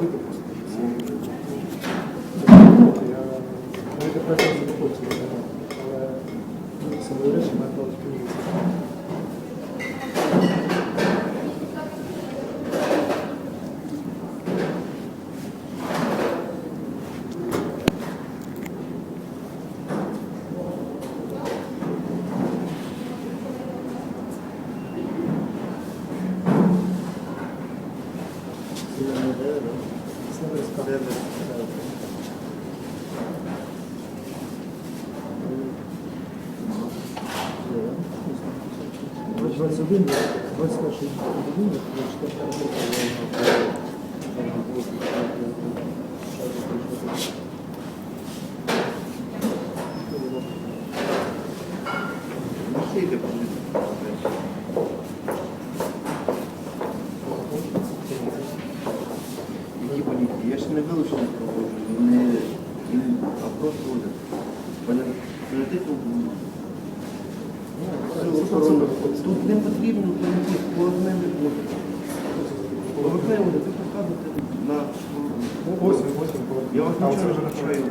робити просто. Я навіть захочу, але самої речі 21, 21 година, 24 година. Наші не вилучено не, не, а просто типу. Тут не потрібно по одним не буде. Поверхнево, ти показуєте на Восемь, восемь, Я вас нічого не навчаю.